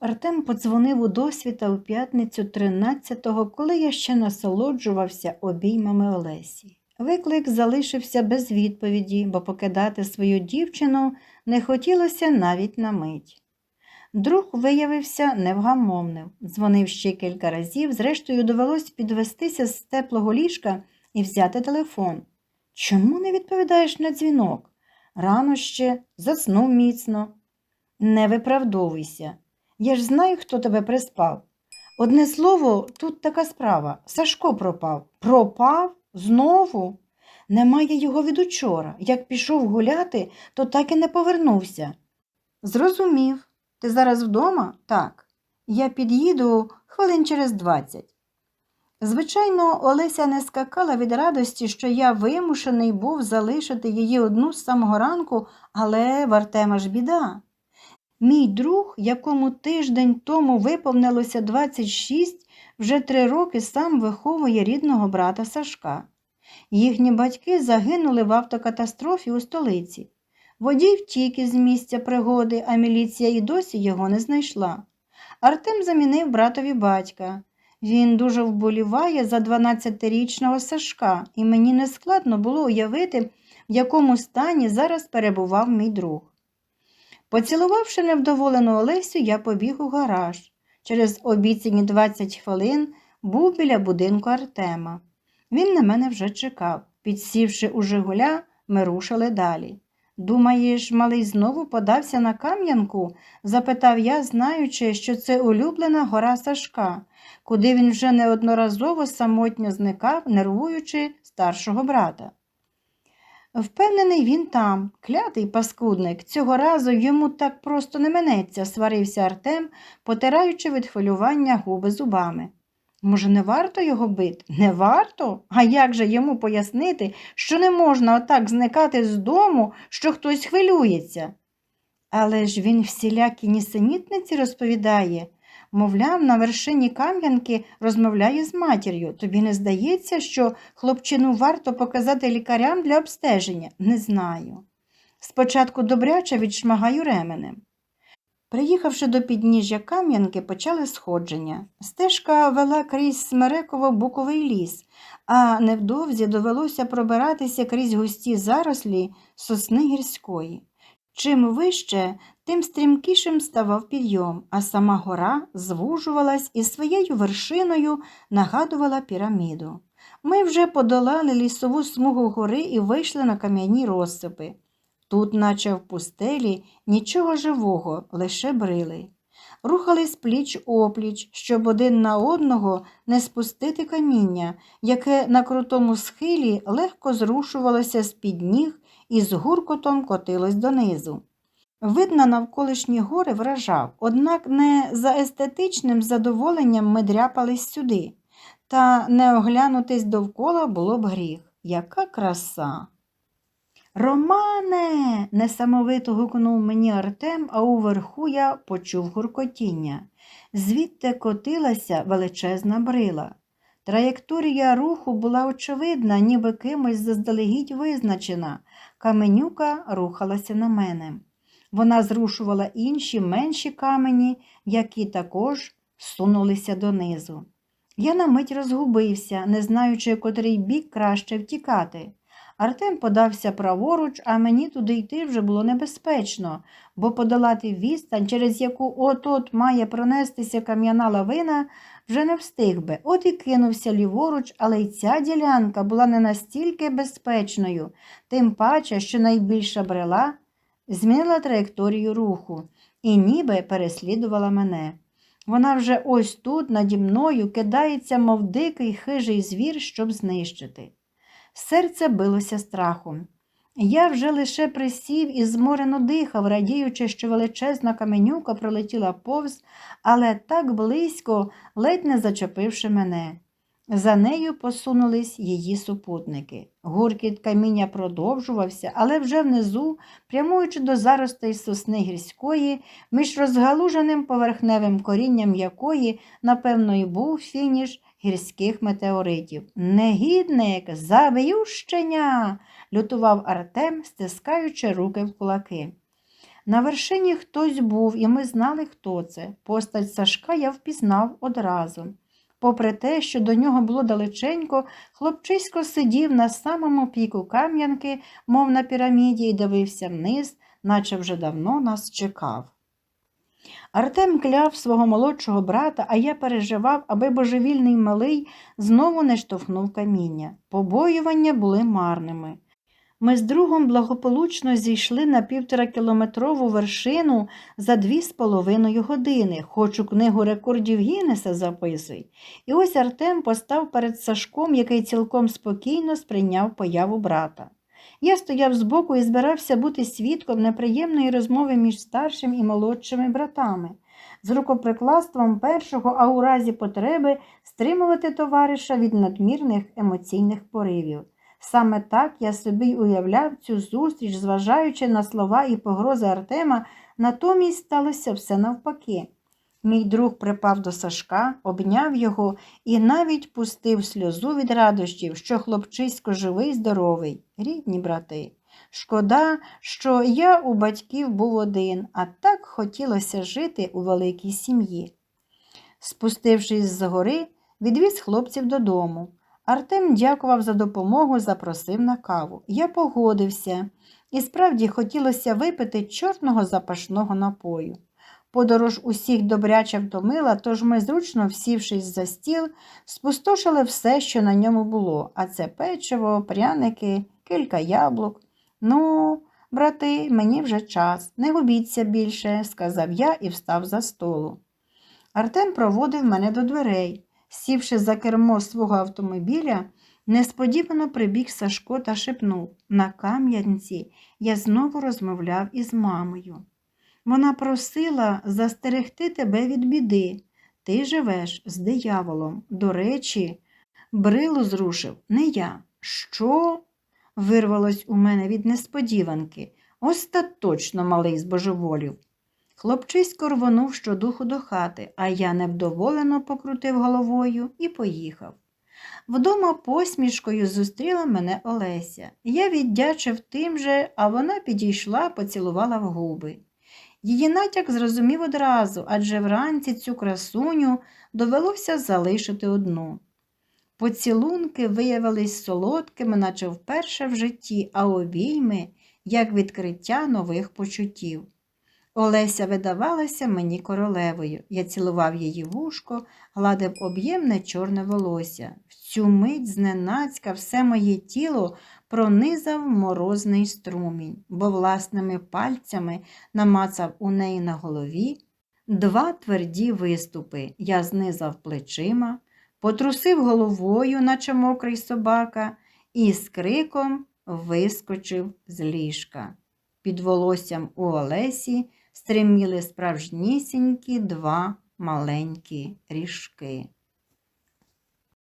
Артем подзвонив у досвіта у п'ятницю 13-го, коли я ще насолоджувався обіймами Олесі. Виклик залишився без відповіді, бо покидати свою дівчину не хотілося навіть на мить. Друг виявився невгамовним, дзвонив ще кілька разів, зрештою довелось підвестися з теплого ліжка і взяти телефон. Чому не відповідаєш на дзвінок? Рано ще заснув міцно. Не виправдовуйся. Я ж знаю, хто тебе приспав. Одне слово, тут така справа. Сашко пропав. Пропав? Знову? Немає його від учора. Як пішов гуляти, то так і не повернувся. Зрозумів. Ти зараз вдома? Так. Я під'їду хвилин через двадцять. Звичайно, Олеся не скакала від радості, що я вимушений був залишити її одну з самого ранку, але в Артема ж біда. Мій друг, якому тиждень тому виповнилося 26, вже три роки сам виховує рідного брата Сашка. Їхні батьки загинули в автокатастрофі у столиці. Водій втік із місця пригоди, а міліція і досі його не знайшла. Артем замінив братові батька. Він дуже вболіває за 12-річного Сашка, і мені нескладно було уявити, в якому стані зараз перебував мій друг. Поцілувавши невдоволену Олесю, я побіг у гараж. Через обіцяні 20 хвилин був біля будинку Артема. Він на мене вже чекав. Підсівши у Жигуля, ми рушили далі. Думаєш, малий знову подався на Кам'янку? запитав я, знаючи, що це улюблена гора Сашка, куди він вже неодноразово самотньо зникав, нервуючи старшого брата. Впевнений, він там, клятий паскудник. Цього разу йому так просто не минеться, сварився Артем, потираючи від хвилювання губи зубами. Може, не варто його бити? Не варто? А як же йому пояснити, що не можна отак зникати з дому, що хтось хвилюється? Але ж він всілякі нісенітниці розповідає. Мовляв, на вершині Кам'янки розмовляє з матір'ю. Тобі не здається, що хлопчину варто показати лікарям для обстеження? Не знаю. Спочатку добряче відшмагаю ременем. Приїхавши до підніжжя Кам'янки, почали сходження. Стежка вела крізь Смереково-буковий ліс, а невдовзі довелося пробиратися крізь густі зарослі сосни гірської. Чим вище, тим стрімкішим ставав підйом, а сама гора звужувалась і своєю вершиною нагадувала піраміду. Ми вже подолали лісову смугу гори і вийшли на кам'яні розсипи. Тут, наче в пустелі, нічого живого, лише брили. Рухались пліч опліч, щоб один на одного не спустити каміння, яке на крутому схилі легко зрушувалося з під ніг і з гуркотом котилось донизу. Вид на навколишні гори вражав, однак не за естетичним задоволенням ми дряпались сюди, та не оглянутись довкола було б гріх. Яка краса! Романе, несамовито гукнув мені Артем, а уверху я почув гуркотіння. Звідти котилася величезна брила. Траєкторія руху була очевидна, ніби кимось заздалегідь визначена. Каменюка рухалася на мене. Вона зрушувала інші менші камені, які також сунулися донизу. Я на мить розгубився, не знаючи, котрий бік краще втікати. Артем подався праворуч, а мені туди йти вже було небезпечно, бо подолати відстань, через яку от-от має пронестися кам'яна лавина, вже не встиг би. От і кинувся ліворуч, але й ця ділянка була не настільки безпечною, тим паче, що найбільша брела змінила траєкторію руху і ніби переслідувала мене. Вона вже ось тут, наді мною, кидається, мов дикий хижий звір, щоб знищити. Серце билося страхом. Я вже лише присів і зморено дихав, радіючи, що величезна каменюка пролетіла повз, але так близько, ледь не зачепивши мене. За нею посунулись її супутники. Гуркіт каміння продовжувався, але вже внизу, прямуючи до заростей сосни гірської, між розгалуженим поверхневим корінням якої, напевно, і був фініш гірських метеоритів. Негідник, заб'ющення, лютував Артем, стискаючи руки в кулаки. На вершині хтось був, і ми знали, хто це. Постать Сашка я впізнав одразу. Попри те, що до нього було далеченько, хлопчисько сидів на самому піку кам'янки, мов на піраміді, і дивився вниз, наче вже давно нас чекав. Артем кляв свого молодшого брата, а я переживав, аби божевільний малий знову не штовхнув каміння. Побоювання були марними. Ми з другом благополучно зійшли на півторакілометрову вершину за дві з половиною години, хоч у книгу рекордів Гіннеса записують. І ось Артем постав перед Сашком, який цілком спокійно сприйняв появу брата. Я стояв збоку і збирався бути свідком неприємної розмови між старшим і молодшими братами, з рукоприкладством першого, а у разі потреби стримувати товариша від надмірних емоційних поривів. Саме так я собі уявляв цю зустріч, зважаючи на слова і погрози Артема, натомість сталося все навпаки. Мій друг припав до Сашка, обняв його і навіть пустив сльозу від радощів, що хлопчисько живий, здоровий, рідні брати. Шкода, що я у батьків був один, а так хотілося жити у великій сім'ї. Спустившись з гори, відвіз хлопців додому. Артем дякував за допомогу, запросив на каву. Я погодився, і справді хотілося випити чорного запашного напою. Подорож усіх добряче втомила, тож ми, зручно всівшись за стіл, спустошили все, що на ньому було, а це печиво, пряники, кілька яблук. Ну, брати, мені вже час, не губіться більше, сказав я і встав за столу. Артем проводив мене до дверей. Сівши за кермо свого автомобіля, несподівано прибіг Сашко та шепнув на кам'янці я знову розмовляв із мамою. Вона просила застерегти тебе від біди. Ти живеш з дияволом. До речі, брилу зрушив не я. Що? вирвалось у мене від несподіванки. Остаточно малий збожеволів. Хлопчисько рвонув щодуху до хати, а я невдоволено покрутив головою і поїхав. Вдома посмішкою зустріла мене Олеся. Я віддячив тим же, а вона підійшла, поцілувала в губи. Її натяк зрозумів одразу, адже вранці цю красуню довелося залишити одну. Поцілунки виявились солодкими, наче вперше в житті, а обійми як відкриття нових почуттів. Олеся видавалася мені королевою. Я цілував її вушко, гладив об'ємне чорне волосся. В цю мить зненацька все моє тіло пронизав морозний струмінь, бо власними пальцями намацав у неї на голові два тверді виступи. Я знизав плечима, потрусив головою, наче мокрий собака, і з криком вискочив з ліжка. Під волоссям у Олесі стриміли справжнісінькі два маленькі ріжки.